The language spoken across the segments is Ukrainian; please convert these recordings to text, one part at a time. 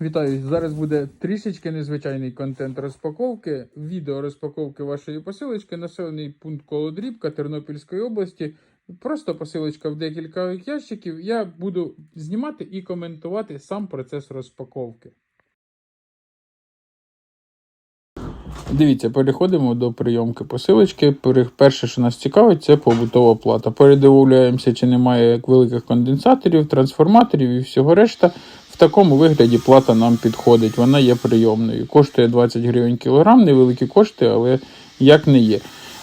Вітаю! Зараз буде трішечки незвичайний контент розпаковки. Відео розпаковки вашої посилочки. Населений пункт Колодрібка Тернопільської області. Просто посилочка в декілька ящиків. Я буду знімати і коментувати сам процес розпаковки. Дивіться, переходимо до прийомки посилочки. Перше, що нас цікавить, це побутова плата. Передивляємося, чи немає великих конденсаторів, трансформаторів і всього решта. В такому вигляді плата нам підходить. Вона є прийомною. Коштує 20 гривень кілограм, невеликі кошти, але як не є.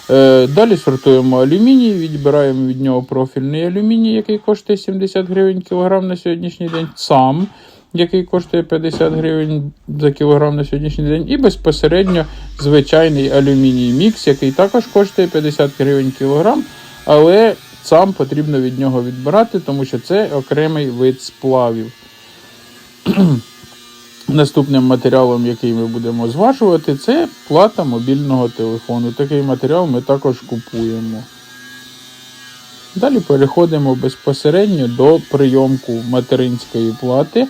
Е, далі сортуємо алюміній, відбираємо від нього профільний алюміній, який коштує 70 гривень кілограм на сьогоднішній день. Сам який коштує 50 гривень за кілограм на сьогоднішній день, і безпосередньо звичайний алюміній мікс, який також коштує 50 гривень кілограм, але сам потрібно від нього відбирати, тому що це окремий вид сплавів. Наступним матеріалом, який ми будемо зважувати, це плата мобільного телефону. Такий матеріал ми також купуємо. Далі переходимо безпосередньо до прийомку материнської плати.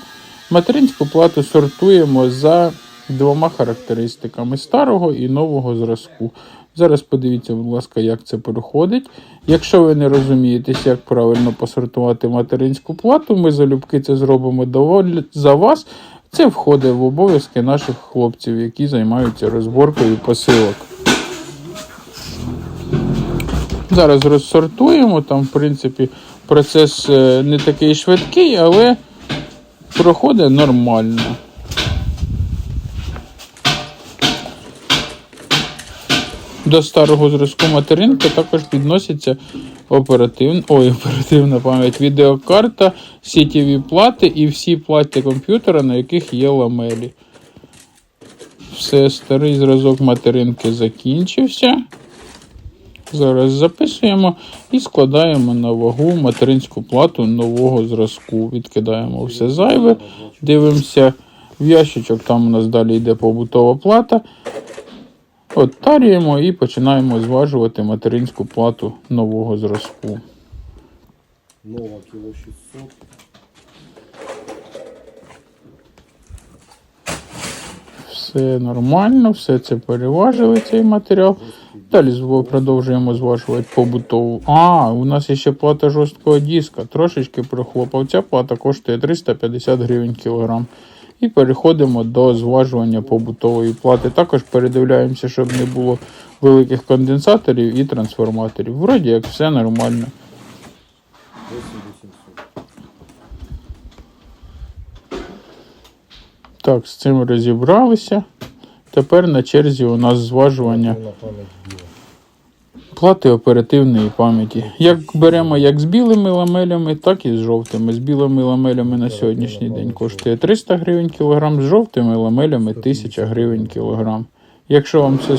Материнську плату сортуємо за двома характеристиками старого і нового зразку. Зараз подивіться, будь ласка, як це проходить. Якщо ви не розумієтесь, як правильно посортувати материнську плату, ми залюбки це зробимо доволі за вас. Це входить в обов'язки наших хлопців, які займаються розборкою посилок. Зараз розсортуємо. Там, в принципі, процес е, не такий швидкий, але проходить нормально. До старого зразку материнки також підноситься оперативна, ой, оперативна пам'ять, відеокарта, сітєві плати і всі плати комп'ютера, на яких є ламелі. Все, старий зразок материнки закінчився. Зараз записуємо і складаємо на вагу материнську плату нового зразку. Відкидаємо все зайве, дивимося в ящичок, там у нас далі йде побутова плата. Оттарюємо і починаємо зважувати материнську плату нового зразку. Нова кіло 600. Все нормально, все це переважили цей матеріал. Далі продовжуємо зважувати побутову. А, у нас є ще плата жорсткого диска. Трошечки прохлопав. Ця плата коштує 350 гривень кілограм. І переходимо до зважування побутової плати. Також передивляємося, щоб не було великих конденсаторів і трансформаторів. Вроді як все нормально. Так, з цим розібралися. Тепер на черзі у нас зважування. Плати оперативної пам'яті. Як беремо як з білими ламелями, так і з жовтими. З білими ламелями на сьогоднішній день коштує 300 гривень кілограм, з жовтими ламелями 1000 гривень кілограм. Якщо вам це